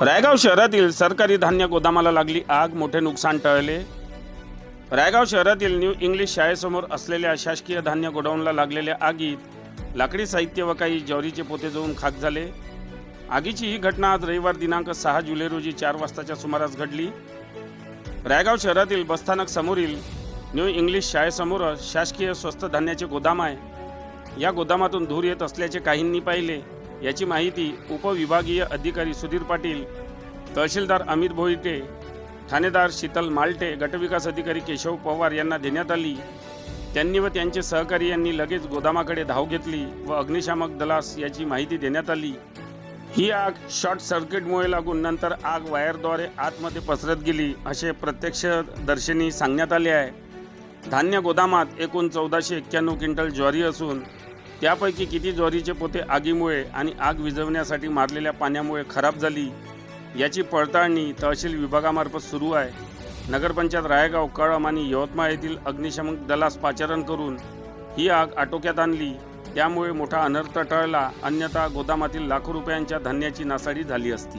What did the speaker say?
रायगाव शहरातील सरकारी धान्य गोदामाला लागली आग मोठे नुकसान टळले. रायगाव शहरातील न्यू इंग्लिश शाळेसमोर असलेल्या शासकीय धान्य गोडाऊनला लागलेल्या आगीत लाकडी साहित्य व काही ज्वारीचे पोते जळून खाक झाले. आगीची ही घटना आज रविवार दिनांक सहा जुलै रोजी चार वाजताच्या सुमारास घडली. रायगाव शहरातील बसस्थानक समोरील न्यू इंग्लिश शाळेसमोर शासकीय स्वस्त धान्याचे गोदाम आहे. या गोदामातून धूर येत असल्याचे काहींनी पाहिले. याची माहिती उपविभागीय अधिकारी सुधीर पाटील तहसीलदार अमित भोईटे ठाणेदार शीतल मालटे गटविकास अधिकारी केशव पवार यांना देण्यात आली. त्यांनी व त्यांचे सहकारी यांनी लगेच गोदामाकडे धाव घेतली व अग्निशामक दलास याची माहिती देण्यात आली. ही आग शॉर्ट सर्किटमुळे लागून नंतर आग वायरद्वारे आतमध्ये पसरत गेली असे प्रत्यक्षदर्शनी सांगण्यात आले आहे. धान्य गोदामात एकूण चौदाशे एक्क्याण्णव क्विंटल ज्वारी असून त्यापैकी किती ज्वारीचे पोते आगीमुळे आणि आग विझवण्यासाठी मारलेल्या पाण्यामुळे खराब झाली याची पडताळणी तहसील विभागामार्फत सुरू आहे. नगरपंचायत रायगाव कळम आणि यवतमाळ येथील अग्निशमन दलास पाचारण करून ही आग आटोक्यात आणली. त्यामुळे मोठा अनर्थ टळला अन्यथा गोदामातील लाखो रुपयांच्या धान्याची नासाडी झाली असती.